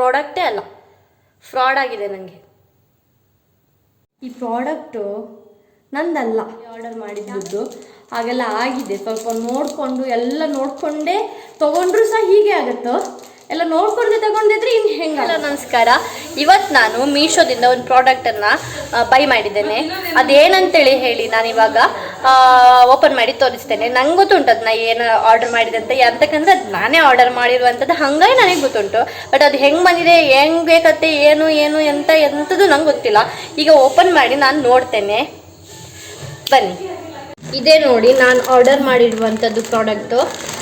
ಪ್ರಾಡಕ್ಟೇ ಅಲ್ಲ. ಫ್ರಾಡ್ ಆಗಿದೆ ನನಗೆ ಈ ಪ್ರಾಡಕ್ಟು ನಂದಲ್ಲ. ಆರ್ಡರ್ ಮಾಡಿದ್ದು ಹಾಗೆಲ್ಲ ಆಗಿದೆ. ಸ್ವಲ್ಪ ನೋಡಿಕೊಂಡು ಎಲ್ಲ ನೋಡಿಕೊಂಡೇ ತೊಗೊಂಡ್ರು ಸಹ ಹೀಗೆ ಆಗುತ್ತೋ? ಎಲ್ಲ ನೋಡ್ಕೊಂಡೆ ತಗೊಂಡಿದ್ರೆ ಇನ್ನು ಹೆಂಗಲ್ಲ ನಮಸ್ಕಾರ. ಇವತ್ತು ನಾನು ಮೀಶೋದಿಂದ ಒಂದು ಪ್ರಾಡಕ್ಟನ್ನು ಬೈ ಮಾಡಿದ್ದೇನೆ. ಅದೇನಂತೇಳಿ ಹೇಳಿ ನಾನು ಇವಾಗ ಓಪನ್ ಮಾಡಿ ತೋರಿಸ್ತೇನೆ. ನಂಗೆ ಗೊತ್ತುಂಟು ಅದನ್ನ ಏನು ಆರ್ಡರ್ ಮಾಡಿದೆ ಅಂತ. ಯಾತಕ್ಕಂದ್ರೆ ಅದು ನಾನೇ ಆರ್ಡರ್ ಮಾಡಿರುವಂಥದ್ದು. ಹಂಗಾಗಿ ನನಗೆ ಗೊತ್ತುಂಟು. ಬಟ್ ಅದು ಹೆಂಗೆ ಬಂದಿದೆ, ಹೆಂಗೆ ಬೇಕತ್ತೆ, ಏನು ಏನು ಎಂತ ಎಂಥದ್ದು ನಂಗೆ ಗೊತ್ತಿಲ್ಲ. ಈಗ ಓಪನ್ ಮಾಡಿ ನಾನು ನೋಡ್ತೇನೆ. ಬನ್ನಿ. ಇದೇ ನೋಡಿ ನಾನು ಆರ್ಡರ್ ಮಾಡಿರುವಂಥದ್ದು ಪ್ರಾಡಕ್ಟು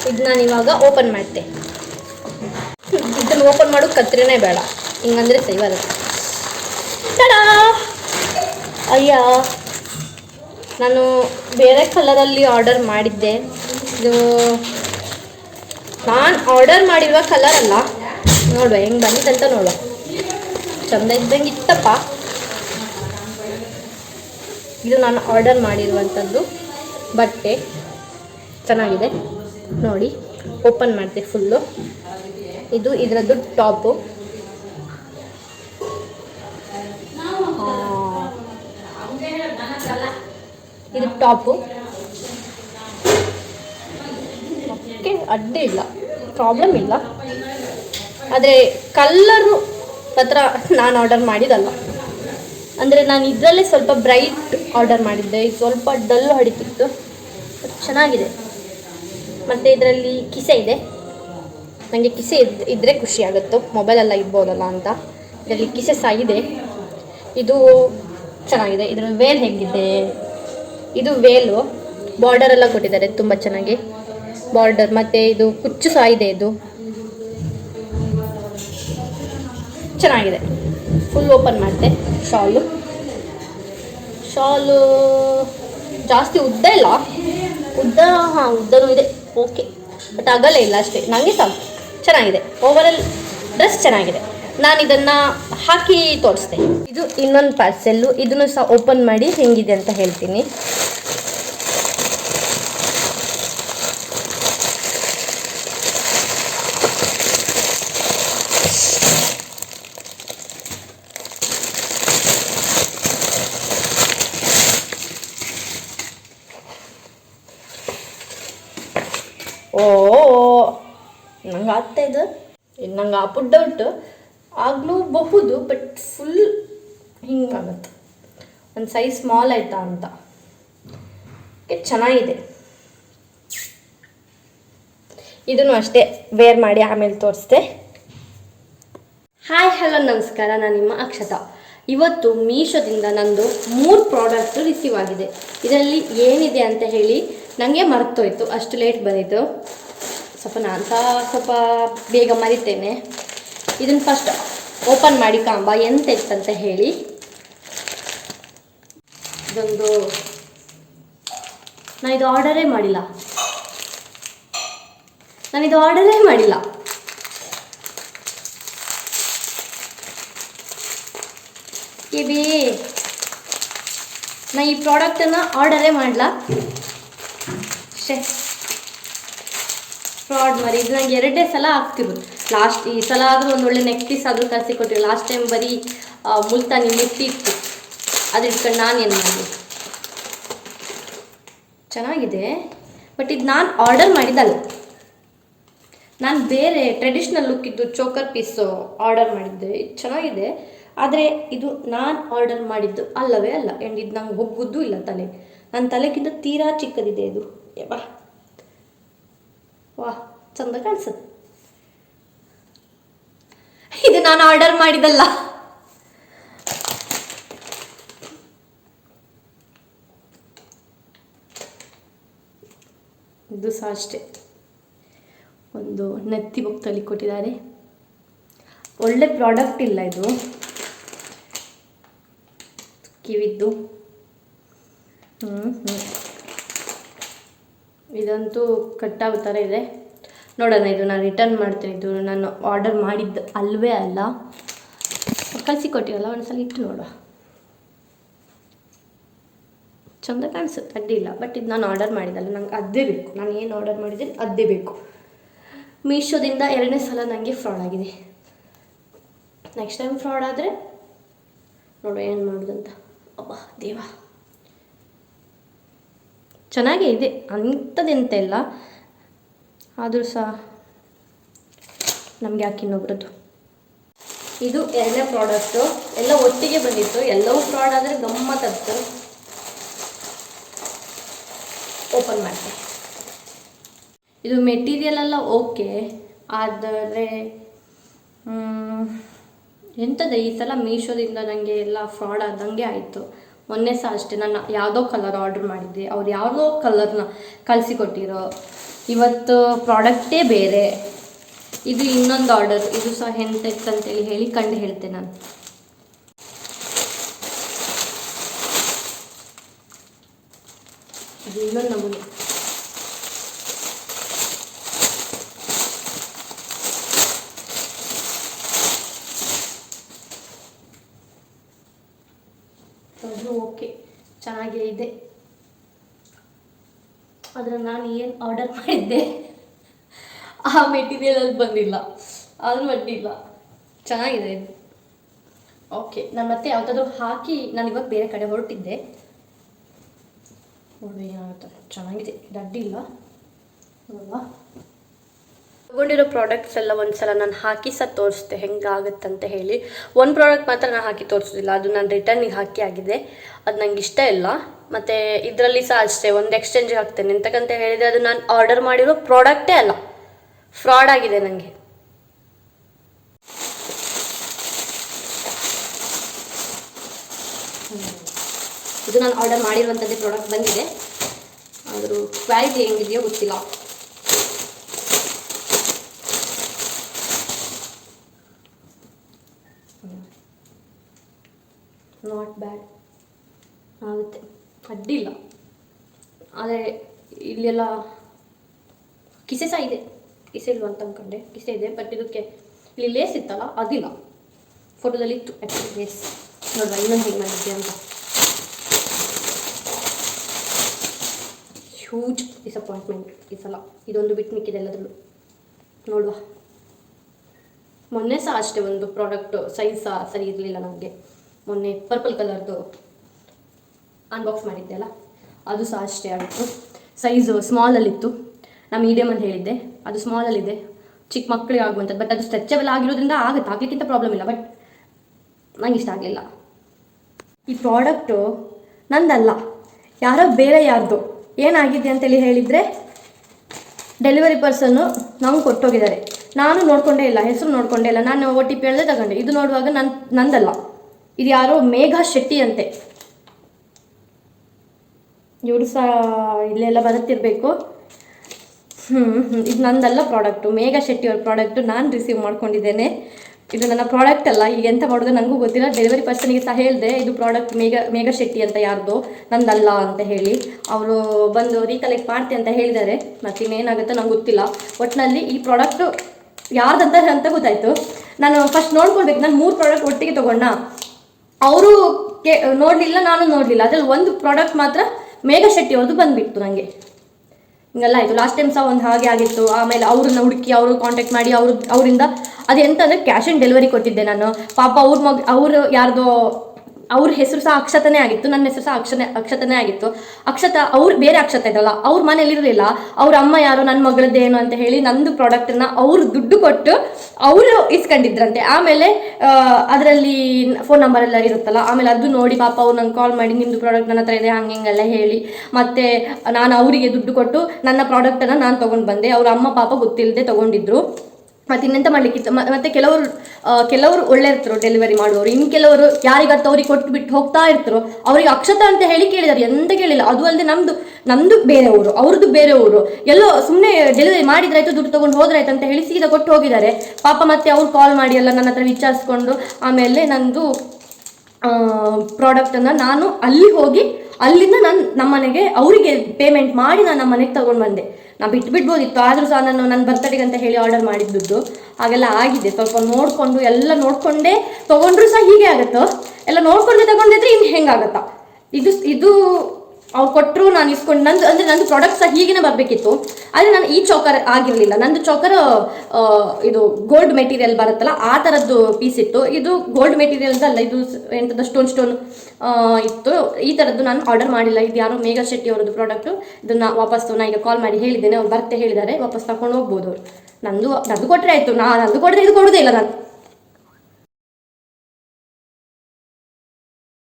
ಇದು ನಾನು ಇವಾಗ ಓಪನ್ ಮಾಡ್ತೆ. ಇದನ್ನು ಓಪನ್ ಮಾಡೋ ಕತ್ರಿನೇ ಬೇಡ. ಹಿಂಗಂದ್ರೆ ತಡಾ ಅಯ್ಯ. ನಾನು ಬೇರೆ ಕಲರಲ್ಲಿ ಆರ್ಡರ್ ಮಾಡಿದ್ದೆ. ಇದು ನಾನು ಆರ್ಡರ್ ಮಾಡಿರುವ ಕಲರ್ ಅಲ್ಲ. ನೋಡುವ, ಹೆಂಗೆ ಅಂತ ನೋಡುವ. ಚಂದ ಇದ್ದಂಗೆ ಇತ್ತಪ್ಪ. ಇದು ನಾನು ಆರ್ಡರ್ ಮಾಡಿರುವಂಥದ್ದು. ಬಟ್ಟೆ. ಚೆನ್ನಾಗಿದೆ. ನೋಡಿ, ಓಪನ್ ಮಾಡಿದೆ ಫುಲ್ಲು. ಇದು ಇದರದ್ದು ಟಾಪು. ಇದು ಟಾಪು. ಓಕೆ, ಅಡ್ಡಿ ಇಲ್ಲ. ಪ್ರಾಬ್ಲಮ್ ಇಲ್ಲ. ಆದರೆ ಕಲ್ಲರು ಹತ್ರ ನಾನು ಆರ್ಡರ್ ಮಾಡಿದಲ್ಲ ಅಂದರೆ ನಾನು ಇದರಲ್ಲೇ ಸ್ವಲ್ಪ ಬ್ರೈಟ್ ಆರ್ಡರ್ ಮಾಡಿದ್ದೆ. ಇದು ಸ್ವಲ್ಪ ಡಲ್ ಹೊಡಿತಿತ್ತು. ಚೆನ್ನಾಗಿದೆ. ಮತ್ತು ಇದರಲ್ಲಿ ಕಿಸೆ ಇದೆ. ನನಗೆ ಕಿಸೆ ಇದ್ದು ಇದ್ದರೆ ಖುಷಿ ಆಗುತ್ತೋ. ಮೊಬೈಲೆಲ್ಲ ಇರ್ಬೋದಲ್ಲ ಅಂತ. ಇದರಲ್ಲಿ ಕಿಸೆ ಸಹ ಇದೆ. ಇದು ಚೆನ್ನಾಗಿದೆ. ಇದರ ವೇರ್ ಹೇಗಿದೆ? ಇದು ವೇಲು. ಬಾರ್ಡರ್ ಎಲ್ಲ ಕೊಟ್ಟಿದ್ದಾರೆ, ತುಂಬ ಚೆನ್ನಾಗಿ. ಬಾರ್ಡರ್ ಮತ್ತು ಇದು ಕುಚ್ಚು ಸಹ ಇದೆ ಇದು. ಚೆನ್ನಾಗಿದೆ. ಫುಲ್ ಓಪನ್ ಮಾಡಿದೆ, ಶಾಲು. ಶಾಲು ಜಾಸ್ತಿ ಉದ್ದ ಇಲ್ಲ. ಉದ್ದ, ಹಾಂ, ಉದ್ದನೂ ಇದೆ. ಓಕೆ ಬಟ್ ಅಗಲ ಇಲ್ಲ ಅಷ್ಟೇ. ನನಗೆ ಸಾಕು. ಚೆನ್ನಾಗಿದೆ. ಓವರಾಲ್ ಡ್ರೆಸ್ ಚೆನ್ನಾಗಿದೆ. ನಾನು ಇದನ್ನು ಹಾಕಿ ತೋರಿಸ್ದೆ. ಇದು ಇನ್ನೊಂದು ಪಾರ್ಸೆಲ್ಲು ಇದನ್ನು ಸಹ ಓಪನ್ ಮಾಡಿ ಹೆಂಗಿದೆ ಅಂತ ಹೇಳ್ತೀನಿ. ಓ ನಂಗೆ ಆಗ್ತಾ ಇದು. ನಂಗೆ ಪುಡ್ ಡೌಟ್ ಆಗಲೂ ಬಹುದು ಬಟ್ ಫುಲ್ ಹಿಂಗಾಗತ್ತೆ ಒಂದು ಸೈಜ್ ಸ್ಮಾಲ್ ಆಯ್ತಾ ಅಂತ. ಚೆನ್ನಾಗಿದೆ. ಇದನ್ನು ಅಷ್ಟೇ ವೇರ್ ಮಾಡಿ ಆಮೇಲೆ ತೋರಿಸ್ದೆ. ಹಾಯ್ ಹಲೋ ನಮಸ್ಕಾರ. ನಾನು ನಿಮ್ಮ ಅಕ್ಷತಾ. ಇವತ್ತು ಮೀಶೋದಿಂದ ನಂದು ಮೂರು ಪ್ರಾಡಕ್ಟು ರಿಸೀವ್ ಆಗಿದೆ ಇದರಲ್ಲಿ ಏನಿದೆ ಅಂತ ಹೇಳಿ ನನಗೆ ಮರ್ತೋಯ್ತು, ಅಷ್ಟು ಲೇಟ್ ಬಂದಿತ್ತು ಸ್ವಲ್ಪ ನಾನು ಸಹ ಸ್ವಲ್ಪ ಬೇಗ ಮರಿತೇನೆ. ಇದನ್ನು ಫಸ್ಟ್ ಓಪನ್ ಮಾಡಿ ಕಾಂಬ, ಎಂತ ಇತ್ತಂತ ಹೇಳಿ. ಇದೊಂದು, ನಾನು ಇದು ಆರ್ಡರೇ ಮಾಡಿಲ್ಲ. ನಾನು ಇದು ಆರ್ಡರೇ ಮಾಡಿಲ್ಲ. ಬಿ ನಾ ಈ ಪ್ರಾಡಕ್ಟನ್ನು ಆರ್ಡರೇ ಮಾಡಲ? ಶೇ ಫ್ರಾಡ್ ಮರಿ ಇದು ನಂಗೆ ಎರಡೇ ಸಲ ಆಗ್ತಿರೋದು ಲಾಸ್ಟ್ ಈ ಸಲ ಆದರೂ ಒಂದು ಒಳ್ಳೆ ನೆಕ್ ಪೀಸ್ ಆದರೂ ಕಳಿಸಿ ಕೊಟ್ಟಿರು ಲಾಸ್ಟ್ ಟೈಮ್ ಬರೀ ಮುಲ್ತಾನಿ ಮಿಟ್ಟಿ ಇತ್ತು. ಅದು ಇಟ್ಕೊಂಡು ನಾನು ಏನು ಮಾಡಲಿ ಚೆನ್ನಾಗಿದೆ. ಬಟ್ ಇದು ನಾನು ಆರ್ಡರ್ ಮಾಡಿದ್ದಲ್ಲ. ನಾನು ಬೇರೆ ಟ್ರೆಡಿಷ್ನಲ್ ಲುಕ್ ಇದ್ದು ಚೋಕರ್ ಪೀಸು ಆರ್ಡರ್ ಮಾಡಿದ್ದೆ. ಇದು ಚೆನ್ನಾಗಿದೆ. ಆದರೆ ಇದು ನಾನು ಆರ್ಡರ್ ಮಾಡಿದ್ದು ಅಲ್ಲವೇ ಅಲ್ಲ. ಆ್ಯಂಡ್ ಇದು ನಂಗೆ ಹೋಗುದ್ದು ಇಲ್ಲ ತಲೆ. ನನ್ನ ತಲೆಗಿಂತ ತೀರಾ ಚಿಕ್ಕದಿದೆ ಇದು. ಬಾ. ವಾ ಚಂದ ಕಾಣಿಸುತ್ತೆ ಇದು ನಾನು ಆರ್ಡರ್ ಮಾಡಿದಲ್ಲ ಇದು ಸಹ ಅಷ್ಟೇ. ಒಂದು ನೆತ್ತಿ ಬೊಕ್ತಲ್ಲಿ ಕೊಟ್ಟಿದ್ದಾರೆ. ಒಳ್ಳೆ ಪ್ರಾಡಕ್ಟ್ ಇಲ್ಲ ಇದು. ಕಿವಿದ್ದು. ಹ್ಞೂ ಹ್ಞೂ ಇದಂತೂ ಕಟ್ಟಾಗೋ ಥರ ಇದೆ. ನೋಡೋಣ, ಇದು ನಾನು ರಿಟರ್ನ್ ಮಾಡ್ತೀನಿ. ಇದು ನಾನು ಆರ್ಡರ್ ಮಾಡಿದ್ದು ಅಲ್ವೇ ಅಲ್ಲ. ಕಳಿಸಿ ಕೊಟ್ಟಿರಲ್ಲ ಒಂದ್ಸಲ ಇಟ್ಟು ನೋಡುವ. ಚಂದ ಕಾಣಿಸುತ್ತೆ ಅಡ್ಡಿಲ್ಲ ಬಟ್ ಇದು ನಾನು ಆರ್ಡರ್ ಮಾಡಿದ್ದಲ್ಲ, ನಂಗೆ ಅದೇ ಬೇಕು. ನಾನು ಏನು ಆರ್ಡರ್ ಮಾಡಿದ್ದೀನಿ ಅದೇ ಬೇಕು. ಮೀಶೋದಿಂದ ಎರಡನೇ ಸಲ ನನಗೆ ಫ್ರಾಡ್ ಆಗಿದೆ. ನೆಕ್ಸ್ಟ್ ಟೈಮ್ ಫ್ರಾಡ್ ಆದರೆ ನೋಡು ಏನು ಮಾಡೋದಂತ. ಅಬ್ಬಾ, ದೇವ. ಚೆನ್ನಾಗೇ ಇದೆ. ಅಂಥದ್ದೆಂತ ಇಲ್ಲ ಆದರೂ ಸಹ ನಮಗೆ ಯಾಕೆ ಇನ್ನೊಬ್ರದ್ದು? ಇದು ಎರಡನೇ ಪ್ರಾಡಕ್ಟು ಎಲ್ಲ ಒಟ್ಟಿಗೆ ಬಂದಿತ್ತು. ಎಲ್ಲವೂ ಫ್ರಾಡ್ ಆದರೆ ಗಮ್ಮತ್ತು ಓಪನ್ ಮಾಡ್ತೀನಿ. ಇದು ಮೆಟೀರಿಯಲ್ ಎಲ್ಲ ಓಕೆ ಆದರೆ ಎಂಥದ್ದು ಈ ಸಲ ಮೀಶೋದಿಂದ ನನಗೆ ಎಲ್ಲ ಫ್ರಾಡ್ ಆದಂಗೆ ಆಯಿತು. ಮೊನ್ನೆ ಸಹ ಅಷ್ಟೇ ನಾನು ಯಾವುದೋ ಕಲರ್ ಆರ್ಡ್ರ್ ಮಾಡಿದ್ದೆ. ಅವ್ರು ಯಾವುದೋ ಕಲರ್ನ ಕಳಿಸಿಕೊಟ್ಟಿರೋ ಇವತ್ತು ಪ್ರಾಡಕ್ಟೇ ಬೇರೆ. ಇದು ಇನ್ನೊಂದು ಆರ್ಡರ್ ಇದು ಸಹ ಎಂತೆತ್ತು ಅಂತೇಳಿ ಹೇಳಿ ಕಂಡು ಹೇಳ್ತೆ ನಾನು. ಇದು ಇನ್ನೊಂದು ನಮೂನೆ ಅದು ಓಕೆ ಚೆನ್ನಾಗೇ ಇದೆ ಆದರೆ ನಾನು ಏನು ಆರ್ಡರ್ ಮಾಡಿದ್ದೆ, ಆ ಮೆಟೀರಿಯಲ್ ಅಲ್ಲಿ ಬಂದಿಲ್ಲ. ಆದರೂ ಅಡ್ಡಿಲ್ಲ. ಚೆನ್ನಾಗಿದೆ ಇದು. ಓಕೆ ನಾನು ಮತ್ತೆ ಯಾವುದಾದ್ರೂ ಹಾಕಿ ನಾನು ಇವಾಗ ಬೇರೆ ಕಡೆ ಹೊರಟಿದ್ದೆ. ನೋಡಿ ಏನಾಗುತ್ತೆ ಚೆನ್ನಾಗಿದೆ. ಅಡ್ಡಿಲ್ಲ ಅಲ್ವಾ ತಗೊಂಡಿರೋ ಪ್ರಾಡಕ್ಟ್ಸ್ ಎಲ್ಲ ಒಂದ್ಸಲ ನಾನು ಹಾಕಿ ಸಹ ತೋರಿಸ್ದೆ ಹೆಂಗಾಗುತ್ತಂತ ಹೇಳಿ. ಒಂದು ಪ್ರಾಡಕ್ಟ್ ಮಾತ್ರ ನಾನು ಹಾಕಿ ತೋರಿಸೋದಿಲ್ಲ. ಅದು ನಾನು ರಿಟರ್ನಿಗೆ ಹಾಕಿ ಆಗಿದೆ. ಅದು ನಂಗೆ ಇಷ್ಟ ಇಲ್ಲ. ಮತ್ತು ಇದರಲ್ಲಿ ಸಹ ಅಷ್ಟೇ, ಒಂದು ಎಕ್ಸ್ಚೇಂಜ್ ಹಾಕ್ತೇನೆ. ಎಂತಕ್ಕಂತ ಹೇಳಿದರೆ ಅದು ನಾನು ಆರ್ಡರ್ ಮಾಡಿರೋ ಪ್ರಾಡಕ್ಟೇ ಅಲ್ಲ. ಫ್ರಾಡ್ ಆಗಿದೆ ನನಗೆ ಇದು ನಾನು ಆರ್ಡರ್ ಮಾಡಿರುವಂಥದ್ದೇ ಪ್ರಾಡಕ್ಟ್ ಬಂದಿದೆ. ಆದರೂ ಕ್ವಾಲಿಟಿ ಹೆಂಗಿದೆಯೋ ಗೊತ್ತಿಲ್ಲ. ನಾಟ್ ಬ್ಯಾಡ್ ಅಡ್ಡಿಲ್ಲ ಆದರೆ ಇಲ್ಲೆಲ್ಲ ಕಿಸೆ ಸಹ ಇದೆ. ಕಿಸೆ ಇಲ್ವಾ ಅಂತ ಅಂದ್ಕೊಂಡೆ ಕಿಸೆ ಇದೆ ಬಟ್ ಇದಕ್ಕೆ ಇಲ್ಲಿ ಲೇಸ್ ಇತ್ತಲ್ಲ, ಅದಿಲ್ಲ. ಫೋಟೋದಲ್ಲಿ ಇತ್ತು ಆ್ಯಕ್ಚುಲಿ ಲೇಸ್ ನೋಡುವ, ಇನ್ನೊಂದು ಹೇಗೆ ಮಾಡಿದ್ದೆ ಅಂತ. ಹ್ಯೂಜ್ ಡಿಸಪಾಯಿಂಟ್ಮೆಂಟ್ ಈ ಸಲ. ಇದೊಂದು ಬಿಟ್ಟು ಮಿಕ್ಕಿದೆ ಎಲ್ಲದರಲ್ಲೂ. ನೋಡುವ. ಮೊನ್ನೆ ಸಹ ಅಷ್ಟೇ ಒಂದು ಪ್ರಾಡಕ್ಟ್ ಸೈಜ್ ಸಹ ಸರಿ ಇರಲಿಲ್ಲ ನನಗೆ ಮೊನ್ನೆ ಪರ್ಪಲ್ ಕಲರ್ದು ಅನ್ಬಾಕ್ಸ್ ಮಾಡಿದ್ದೆ ಅಲ್ಲ ಅದು ಸಹ ಅಷ್ಟೇ ಆಗಿತ್ತು ಸೈಜು ಸ್ಮಾಲಲ್ಲಿತ್ತು ನಾನು ಮೀಡಿಯಮ್ ಅಂತ ಹೇಳಿದ್ದೆ. ಅದು ಸ್ಮಾಲಲ್ಲಿದೆ ಚಿಕ್ಕ ಮಕ್ಕಳಿಗೆ ಆಗುವಂಥದ್ದು. ಬಟ್ ಅದು ಸ್ಟ್ರೆಚಬಲ್ ಆಗಿರೋದ್ರಿಂದ ಆಗುತ್ತೆ. ಆಗ್ಲಿಕ್ಕಿಂತ ಪ್ರಾಬ್ಲಮ್ ಇಲ್ಲ. ಬಟ್ ನಂಗೆ ಇಷ್ಟ ಆಗಲಿಲ್ಲ. ಈ ಪ್ರಾಡಕ್ಟು ನಂದಲ್ಲ. ಯಾರೋ ಬೇರೆ ಯಾರ್ದು. ಏನಾಗಿದೆ ಅಂತೇಳಿ ಹೇಳಿದರೆ ಡೆಲಿವರಿ ಪರ್ಸನ್ನು ನಮ್ಗೆ ಕೊಟ್ಟೋಗಿದ್ದಾರೆ. ನಾನು ನೋಡ್ಕೊಂಡೇ ಇಲ್ಲ. ಹೆಸರು ನೋಡ್ಕೊಂಡೇ ಇಲ್ಲ. ನಾನು ಒ ಟಿ ಪಿ ಹೇಳಿದೆ ತಗೊಂಡೆ. ಇದು ನೋಡುವಾಗ ನನ್ನ ನಂದಲ್ಲ. ಇದು ಯಾರೋ ಮೇಘಾ ಶೆಟ್ಟಿ ಅಂತೆ. ಇವರು ಸಹ ಇಲ್ಲೆಲ್ಲ ಬರುತ್ತಿರಬೇಕು ಹ್ಞೂ ಇದು ನಂದಲ್ಲ ಪ್ರಾಡಕ್ಟು ಮೇಘ ಶೆಟ್ಟಿ ಅವ್ರ ಪ್ರಾಡಕ್ಟು ನಾನು ರಿಸೀವ್ ಮಾಡ್ಕೊಂಡಿದ್ದೇನೆ. ಇದು ನನ್ನ ಪ್ರಾಡಕ್ಟ್ ಅಲ್ಲ. ಈಗ ಎಂತ ಮಾಡೋದು ನನಗೂ ಗೊತ್ತಿಲ್ಲ. ಡೆಲಿವರಿ ಪರ್ಸನಿಗೆ ಸಹ ಹೇಳಿದೆ, ಇದು ಪ್ರಾಡಕ್ಟ್ ಮೇಘ ಮೇಘ ಶೆಟ್ಟಿ ಅಂತ ಯಾರ್ದು? ನಂದಲ್ಲ ಅಂತ ಹೇಳಿ. ಅವರು ಬಂದು ರೀಕಲೆಕ್ಟ್ ಮಾಡ್ತೆ ಅಂತ ಹೇಳಿದ್ದಾರೆ. ಮತ್ತು ಇನ್ನೇನಾಗುತ್ತೋ ನಂಗೆ ಗೊತ್ತಿಲ್ಲ. ಒಟ್ಟಿನಲ್ಲಿ ಈ ಪ್ರಾಡಕ್ಟು ಯಾರ್ದಂತ ಅಂತ ಗೊತ್ತಾಯಿತು. ನಾನು ಫಸ್ಟ್ ನೋಡ್ಕೊಳ್ಬೇಕು. ನಾನು ಮೂರು ಪ್ರಾಡಕ್ಟ್ ಒಟ್ಟಿಗೆ ತೊಗೊಂಡ? ಅವರು ಕೇ, ನೋಡಲಿಲ್ಲ, ನಾನು ನೋಡಲಿಲ್ಲ. ಅದರಲ್ಲಿ ಒಂದು ಪ್ರಾಡಕ್ಟ್ ಮಾತ್ರ ಮೇಘ ಅವರು ಅವ್ರದ್ದು ಬಂದ್ಬಿಡ್ತು ನನಗೆ ಹಿಂಗೆಲ್ಲ ಆಯಿತು. ಲಾಸ್ಟ್ ಟೈಮ್ ಸಹ ಒಂದು ಹಾಗೆ ಆಗಿತ್ತು. ಆಮೇಲೆ ಅವ್ರನ್ನ ಹುಡುಕಿ ಅವರು ಕಾಂಟ್ಯಾಕ್ಟ್ ಮಾಡಿ ಅವರು ಅವರಿಂದ ಅದು ಎಂತ ಅಂದರೆ ಕ್ಯಾಶ್ ಆನ್ ಡೆಲಿವರಿ ಕೊಟ್ಟಿದ್ದೆ ನಾನು. ಪಾಪ ಅವ್ರ ಮಗ ಅವರು ಯಾರ್ದೋ ಅವ್ರ ಹೆಸರು ಸಹ ಅಕ್ಷತನೇ ಆಗಿತ್ತು, ನನ್ನ ಹೆಸರು ಸಹ ಅಕ್ಷನೇ, ಅಕ್ಷತನೇ ಆಗಿತ್ತು. ಅಕ್ಷತ ಅವ್ರು ಬೇರೆ ಅಕ್ಷತ ಇದ್ದಲ್ಲ, ಅವ್ರ ಮನೇಲಿ ಇರಲಿಲ್ಲ, ಅವ್ರ ಅಮ್ಮ ಯಾರು ನನ್ನ ಮಗಳದ್ದೇನು ಅಂತ ಹೇಳಿ ನಂದು ಪ್ರಾಡಕ್ಟನ್ನ ಅವ್ರು ದುಡ್ಡು ಕೊಟ್ಟು ಅವರು ಇಸ್ಕೊಂಡಿದ್ರಂತೆ. ಆಮೇಲೆ ಅದರಲ್ಲಿ ಫೋನ್ ನಂಬರ್ ಎಲ್ಲ ಇರುತ್ತಲ್ಲ, ಆಮೇಲೆ ಅದು ನೋಡಿ ಪಾಪ ಅವ್ರು ನಂಗೆ ಕಾಲ್ ಮಾಡಿ ನಿಮ್ಮದು ಪ್ರಾಡಕ್ಟ್ ನನ್ನ ಹತ್ರ ಇದೆ, ಹಂಗೆ ಹಿಂಗೆಲ್ಲ ಹೇಳಿ. ಮತ್ತೆ ನಾನು ಅವರಿಗೆ ದುಡ್ಡು ಕೊಟ್ಟು ನನ್ನ ಪ್ರಾಡಕ್ಟನ್ನು ನಾನು ತೊಗೊಂಡು ಬಂದೆ. ಅವ್ರ ಅಮ್ಮ ಪಾಪ ಗೊತ್ತಿಲ್ಲದೆ ತೊಗೊಂಡಿದ್ರು. ಮತ್ತೆ ಇನ್ನೆಂತ ಮಾಡ್ಲಿಕ್ಕಿತ್ತು ಮತ್ತೆ ಕೆಲವರು ಕೆಲವರು ಒಳ್ಳೆ ಇರ್ತರು ಡೆಲಿವರಿ ಮಾಡುವವರು. ಇನ್ನು ಕೆಲವರು ಯಾರಿಗತ್ತ ಅವ್ರಿಗೆ ಕೊಟ್ಟು ಬಿಟ್ಟು ಹೋಗ್ತಾ ಇರ್ತರು, ಅವ್ರಿಗೆ ಅಕ್ಷತ ಅಂತ ಹೇಳಿ ಕೇಳಿದಾರೆ. ಎಂತ ಕೇಳಿಲ್ಲ. ಅದು ಅಲ್ಲದೆ ನಮ್ದು ನಮ್ದು ಬೇರೆ ಊರು, ಅವ್ರದ್ದು ಬೇರೆ ಊರು. ಎಲ್ಲೋ ಸುಮ್ಮನೆ ಡೆಲಿವರಿ ಮಾಡಿದ್ರಾಯ್ತು ದುಡ್ಡು ತಗೊಂಡು ಹೋದ್ರಾಯ್ತು ಅಂತ ಹೇಳಿ ಸೀದಾ ಕೊಟ್ಟು ಹೋಗಿದ್ದಾರೆ. ಪಾಪ ಮತ್ತೆ ಅವ್ರು ಕಾಲ್ ಮಾಡಿ ಎಲ್ಲ ನನ್ನ ಹತ್ರ ವಿಚಾರಿಸ್ಕೊಂಡು, ಆಮೇಲೆ ನಂದು ಪ್ರಾಡಕ್ಟನ್ನು ನಾನು ಅಲ್ಲಿ ಹೋಗಿ, ಅಲ್ಲಿಂದ ನಾನು, ನಮ್ಮನೆಗೆ ಅವರಿಗೆ ಪೇಮೆಂಟ್ ಮಾಡಿ ನಾನು ನಮ್ಮನೆಗೆ ತಗೊಂಡು ಬಂದೆ. ನಾ ಬಿಟ್ಟು ಬಿಡ್ಬೋದಿತ್ತು, ಆದರೂ ಸಹ ನಾನು ನನ್ನ ಬರ್ತಡೆಗೆ ಅಂತ ಹೇಳಿ ಆರ್ಡರ್ ಮಾಡಿದ್ದದ್ದು. ಹಾಗೆಲ್ಲ ಆಗಿದೆ, ಸ್ವಲ್ಪ ನೋಡಿಕೊಂಡು ಎಲ್ಲ ನೋಡಿಕೊಂಡೇ ತೊಗೊಂಡ್ರೂ ಸಹ ಹೀಗೆ ಆಗುತ್ತೋ? ಎಲ್ಲ ನೋಡಿಕೊಂಡು ತಗೊಂಡಿದ್ರೆ ಇನ್ನು ಹೆಂಗಾಗತ್ತಾ? ಇದು ಇದು ಅವ್ರು ಕೊಟ್ಟರು ನಾನು ಇಸ್ಕೊಂಡು ನಂದು ಅಂದರೆ ನಂದು ಪ್ರಾಡಕ್ಟ್ ಸಹ ಹೀಗೇನೆ ಬರಬೇಕಿತ್ತು. ಆದರೆ ನಾನು ಈ ಚೌಕರ್ ಆಗಿರಲಿಲ್ಲ. ನಂದು ಚೌಕರ್ ಇದು ಗೋಲ್ಡ್ ಮೆಟೀರಿಯಲ್ ಬರುತ್ತಲ್ಲ, ಆ ಥರದ್ದು ಪೀಸ್ ಇತ್ತು. ಇದು ಗೋಲ್ಡ್ ಮೆಟೀರಿಯಲ್ ಅಲ್ಲ, ಇದು ಎಂಥದ್ದು ಸ್ಟೋನ್ ಸ್ಟೋನ್ ಇತ್ತು. ಈ ಥರದ್ದು ನಾನು ಆರ್ಡರ್ ಮಾಡಿಲ್ಲ. ಇದು ಯಾರೋ ಮೇಘಾ ಶೆಟ್ಟಿ ಅವರದ್ದು ಪ್ರಾಡಕ್ಟು ಇದನ್ನು ವಾಪಸ್ ನಾನು ಈಗ ಕಾಲ್ ಮಾಡಿ ಹೇಳಿದ್ದೇನೆ. ಅವ್ರು ಬರ್ತೆ ಹೇಳಿದ್ದಾರೆ. ವಾಪಸ್ ತಗೊಂಡು ಹೋಗ್ಬೋದು. ಅವರು ನಂದು ನಂದು ಕೊಟ್ಟರೆ ಆಯಿತು. ನಾನು ನಂದು ಕೊಡದೆ ಇದು ಕೊಡೋದೇ ಇಲ್ಲ ನಾನು.